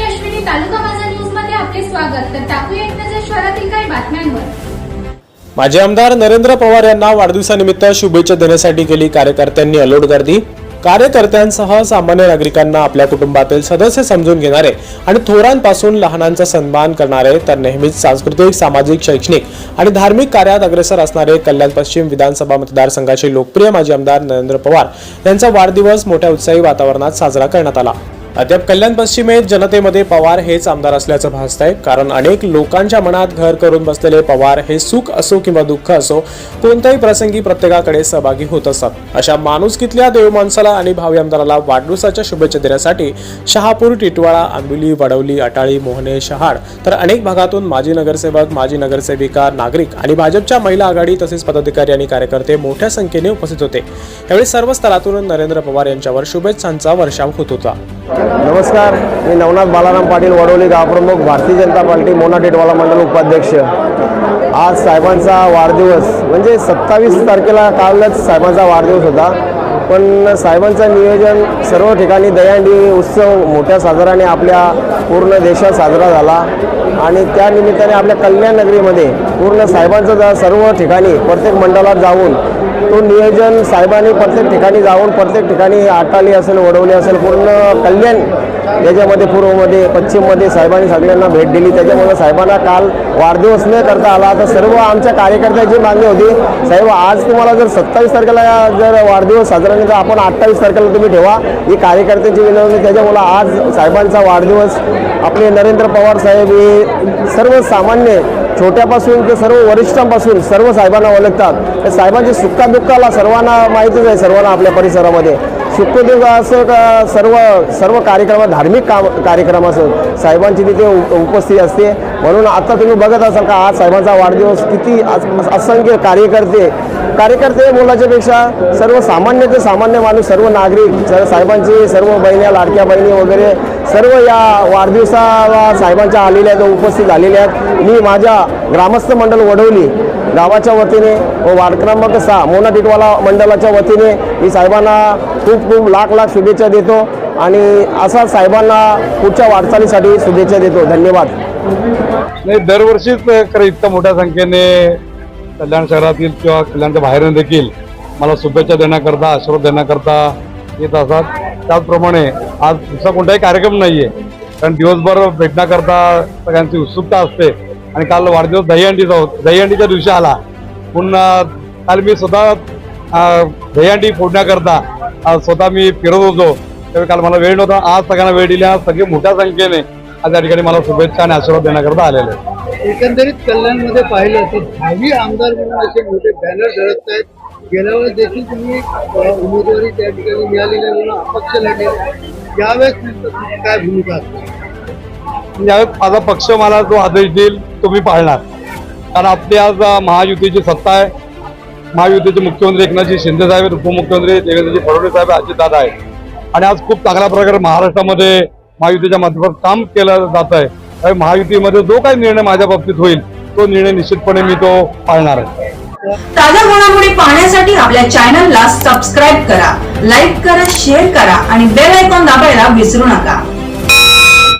अश्विनी तालुका माझा न्यूजमध्ये आपले स्वागत. तर टाकूया एक नजर शहरातील काही बातम्यांवर. माजी आमदार नरेंद्र पवार यांना वाढदिवसानिमित्त शुभेच्छा देण्यासाठी केली कार्यकर्त्यांनी अलोट गर्दी. कार्यकर्त्यांसह सामान्य नागरिकांना आपल्या कुटुंबातील सदस्य समजून घेणारे आणि थोरांपासून लहानांचा सन्मान करणारे तर नेहमीच सांस्कृतिक सामाजिक शैक्षणिक आणि धार्मिक कार्यात अग्रेसर असणारे कल्याण पश्चिम विधानसभा मतदारसंघाचे लोकप्रिय माजी आमदार नरेंद्र पवार यांचा वाढदिवस मोठ्या उत्साही वातावरणात साजरा करण्यात आला. अद्याप कल्याण पश्चिमेत जनतेमध्ये पवार हेच आमदार असल्याचं भासत आहे कारण अनेक लोकांच्या मनात घर करून बसलेले पवार हे सुख असो किंवा दुःख असो कोणत्याही प्रसंगी प्रत्येकाकडे सहभागी होत असतात अशा माणुसकीतल्या देव माणसाला आणि भावी आमदाराला वाढदिवसाच्या शुभेच्छा देण्यासाठी शहापूर टिटवाळा आंबिली वडवली अटाळी मोहने शहाड तर अनेक भागातून माजी नगरसेवक माजी नगरसेविका नागरिक आणि भाजपच्या महिला आघाडी तसेच पदाधिकारी आणि कार्यकर्ते मोठ्या संख्येने उपस्थित होते. यावेळी सर्व स्तरातून नरेंद्र पवार यांच्यावर शुभेच्छांचा वर्षाव होत होता. नमस्कार मी नवनाथ बालाराम पाटील वडोली गावप्रमुख भारतीय जनता पार्टी मोना टेटवाला मंडल उपाध्यक्ष. आज साहेबांचा वाढदिवस म्हणजे सत्तावीस तारखेला कालच साहेबांचा वाढदिवस होता. पण साहेबांचं नियोजन सर्व ठिकाणी दहीहंडी उत्सव मोठ्या साजराने आपल्या पूर्ण देशात साजरा झाला. आणि त्या निमित्ताने आपल्या कल्याण नगरीमध्ये पूर्ण साहेबांचं सर्व ठिकाणी प्रत्येक मंडळात जाऊन तो नियोजन साहेबांनी प्रत्येक ठिकाणी जाऊन प्रत्येक ठिकाणी आटाली असेल वडवली असेल पूर्ण कल्याण याच्यामध्ये पूर्वमध्ये पश्चिममध्ये साहेबांनी सगळ्यांना भेट दिली. त्याच्यामुळे साहेबांना काल वाढदिवस न करता आला. तर सर्व आमच्या कार्यकर्त्यांची मागणी होती साहेब आज तुम्हाला जर सत्तावीस तारखेला जर वाढदिवस साजरा नाही तर आपण अठ्ठावीस तारखेला तुम्ही ठेवा. ही कार्यकर्त्यांची विनंती. त्याच्यामुळं आज साहेबांचा वाढदिवस. आपले नरेंद्र पवार साहेब हे सर्वसामान्य छोट्यापासून ते सर्व वरिष्ठांपासून सर्व साहेबांना ओळखतात. साहेबांच्या साहेबांची दुःखाला सर्वांना माहितीच आहे सर्वांना आपल्या परिसरामध्ये. सुखदुःख असं का सर्व सर्व कार्यक्रम धार्मिक काम कार्यक्रम असो साहेबांची तिथे उप- उपस्थिती असते. म्हणून आता तुम्ही बघत असाल का आज साहेबांचा वाढदिवस किती असंख्य कार्यकर्ते कार्यकर्ते मुलाच्यापेक्षा सर्व सामान्य ते सामान्य माणूस सर्व नागरिक सर्व साहेबांची सर्व बहिण्या लाडक्या बहिणी वगैरे सर्व या वाढदिवसाला साहेबांच्या आलेल्या आहेत उपस्थित झालेल्या आहेत. मी माझ्या ग्रामस्थ मंडळ वडवली. गावाच्या वतीने व वार्ड क्रमांक सहा मोना टिटवाला मंडळाच्या वतीने मी साहेबांना खूप खूप लाख लाख शुभेच्छा देतो आणि असा साहेबांना पुढच्या वाटचालीसाठी शुभेच्छा देतो. धन्यवाद. नाही दरवर्षीच खरं इतक्या मोठ्या संख्येने कल्याण शहरातील किंवा कल्याणच्या बाहेरून देखील मला शुभेच्छा देण्याकरता आशीर्वाद देण्याकरता येत असतात. त्याचप्रमाणे आज दुसरा कोणताही कार्यक्रम नाही आहे कारण दिवसभर भेटण्याकरता सगळ्यांची उत्सुकता असते. आणि काल वाढदिवस दहीहंडीचा होत दहीहंडीच्या दिवशी आला. पुन्हा काल मी स्वतः दहीहंडी फोडण्याकरता स्वतः मी फिरत होतो. त्यावेळी काल मला वेळ नव्हता. आज सगळ्यांना वेळ दिली. आज सगळे मोठ्या संख्येने आज या ठिकाणी मला शुभेच्छा आणि आशीर्वाद देण्याकरता आलेले आहेत. एकंदरीत कल्याणमध्ये पाहिलं तर दहावी आमदार म्हणून असे मोठे बॅनर झळकत आहेत. गेल्या वेळेस देखील तुम्ही उमेदवारी त्या ठिकाणी मिळालेली म्हणून अपक्ष लढले यावेळेस काय भूमिका असते? म्हणजे यावेळेस माझा पक्ष मला जो आदेश देईल तो मी पाळणार. कारण आपली आज महायुतीची सत्ता आहे. महायुतीचे मुख्यमंत्री एकनाथजी शिंदे साहेब उपमुख्यमंत्री देवेंद्रजी फडणवीस साहेब अजितदादा आहेत. आणि आज खूप चांगल्या प्रकारे महाराष्ट्रामध्ये महायुतीच्या माध्यमात काम केलं जात आहे. त्यामुळे महायुतीमध्ये जो काही निर्णय माझ्या बाबतीत होईल तो निर्णय निश्चितपणे मी तो पाळणार आहे. ताज्या घडामोडी पाहण्यासाठी आपल्या चॅनलला सबस्क्राईब करा लाईक करा शेअर करा आणि बेल आयकॉन दाबायला विसरू नका.